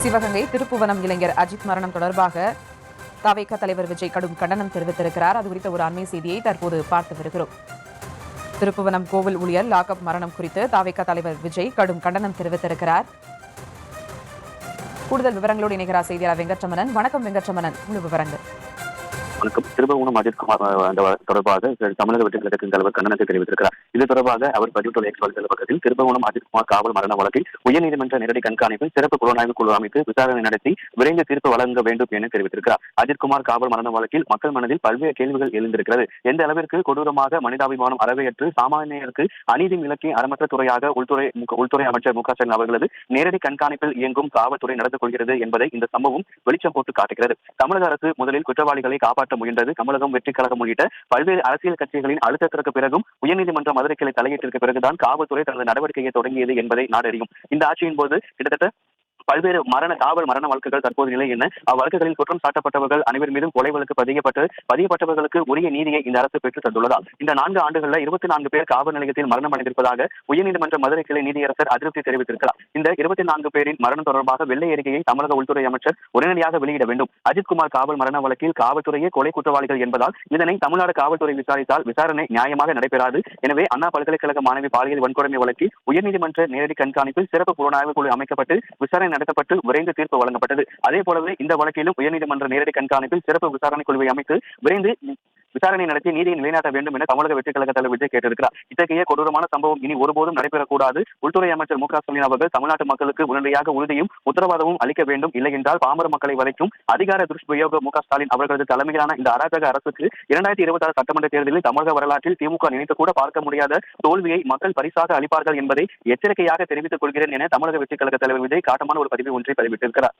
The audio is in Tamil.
சிவகங்கை திருப்புவனம் இளைஞர் அஜித் மரணம் தொடர்பாக தவேக தலைவர் விஜய் கடும் கண்டனம் தெரிவித்திருக்கிறார். அது குறித்த ஒரு அண்மை செய்தியை தற்போது பார்த்து வருகிறோம். திருப்புவனம் கோவில் ஊழியர் லாக்அப் மரணம் குறித்து தாவேக தலைவர் விஜய் கடும் கண்டனம் தெரிவித்திருக்கிறார். கூடுதல் விவரங்களோடு இணைகிறார் செய்தியாளர் வெங்கட்ரமணன். வணக்கம் வெங்கட்ரமணன். முழு விவரங்கள். வணக்கம். திருபுவனம் அஜித்குமார் அந்த தொடர்பாக தமிழக வெற்றி கழகத்தின் தலைவர் கண்டனத்தை தெரிவித்திருக்கிறார். இது தொடர்பாக அவர் பதிவுள்ள எக்ஸ் வலைதள பக்கத்தில் திருபுவனம் அஜித்குமார் காவல் மரண வழக்கில் உயர்நீதிமன்ற நேரடி கண்காணிப்பில் சிறப்பு புலனாய்வு குழு அமைத்து விசாரணை நடத்தி விரைந்து தீர்ப்பு வழங்க வேண்டும் என தெரிவித்திருக்கிறார். அஜித்குமார் காவல் மரண வழக்கில் மக்கள் மனதில் பல்வேறு கேள்விகள் எழுந்திருக்கிறது. எந்த அளவிற்கு கொடூரமாக மனிதாபிமானம் அறவையற்று சாமானியருக்கு அநீதி இலக்கிய அறமற்ற துறையாக உள்துறை உள்துறை அமைச்சர் மு க ஸ்டாலின் அவர்களது நேரடி கண்காணிப்பில் இயங்கும் காவல்துறை நடந்து கொள்கிறது என்பதை இந்த சம்பவம் வெளிச்சம் போட்டு காட்டுகிறது. தமிழக அரசு முதலில் குற்றவாளிகளை காப்பாற்ற முயன்றது. தமிழகம் வெற்றி கழகம் உள்ளிட்ட பல்வேறு அரசியல் கட்சிகளின் அழுத்தத்திற்கு பிறகும் உயர்நீதிமன்ற மதுரை கிளை தலையிட்டிருக்க பிறகுதான் காவல்துறை தனது நடவடிக்கையை தொடங்கியது என்பதை நாடறியும். இந்த ஆட்சியின் போது கிட்டத்தட்ட பல்வேறு மரண காவல் மரண வழக்குகள் தற்போது நிலை என்ன? அவ்வழக்குகளில் குற்றம் சாட்டப்பட்டவர்கள் அனைவர் மீதும் கொலை வழக்கு பதியப்பட்டு பதியப்பட்டவர்களுக்கு உரிய நீதியை இந்த அரசு பெற்றுத் தந்துள்ளதால். இந்த நான்கு ஆண்டுகளில் இருபத்தி நான்கு பேர் காவல் நிலையத்தில் மரணம் அடைந்திருப்பதாக உயர்நீதிமன்ற மதுரை கிளை நீதியரசர் அதிருப்தி தெரிவித்திருக்கிறார். இந்த இருபத்தி நான்கு பேரின் மரணம் தொடர்பாக வெள்ளை அறிக்கையை தமிழக உள்துறை அமைச்சர் உடனடியாக வெளியிட வேண்டும். அஜித்குமார் காவல் மரண வழக்கில் காவல்துறையே கொலை குற்றவாளிகள் என்பதால் இதனை தமிழ்நாடு காவல்துறை விசாரித்தால் விசாரணை நியாயமாக நடைபெறாது. எனவே அண்ணா பல்கலைக்கழக மாணவி பாலியல் வன்கொடுமை வழக்கில் உயர்நீதிமன்ற நேரடி கண்காணிப்பில் சிறப்பு புலனாய்வு குழு அமைக்கப்பட்டு விசாரணை நடத்தப்பட்டு விரைந்து தீர்ப்பு வழங்கப்பட்டது. அதே போலவே இந்த வழக்கிலும் உயர்நீதிமன்ற நேரடி கண்காணிப்பில் சிறப்பு விசாரணை குழுவை அமைத்து விரைந்து விசாரணை நடத்தி நீதியை நிலைநாட்ட வேண்டும் என தமிழக வெற்றி கழக தலைவர் விஜய் கேட்டிருக்கிறார். இத்தகைய கொடூரமான சம்பவம் இனி ஒருபோதும் நடைபெறக்கூடாது. உள்துறை அமைச்சர் மு க ஸ்டாலின் அவர்கள் தமிழ்நாட்டு மக்களுக்கு உடனடியாக உறுதியும் உத்தரவாதமும் அளிக்க வேண்டும். இல்லை என்றால் பாமர மக்களை வரைக்கும் அதிகார துஷ்பிரயோக மு க ஸ்டாலின் அவர்களது தலைமையிலான இந்த அராஜக அரசுக்கு இரண்டாயிரத்தி இருபத்தி ஆறு சட்டமன்ற தேர்தலில் தமிழக வரலாற்றில் திமுக நினைத்து கூட பார்க்க முடியாத தோல்வியை மக்கள் பரிசாக அளிப்பார்கள் என்பதை எச்சரிக்கையாக தெரிவித்துக் கொள்கிறேன் என தமிழக வெற்றி கழக தலைவர் விஜய் காட்டமான ஒரு பதிவு ஒன்றை பதிவிட்டிருக்கிறார்.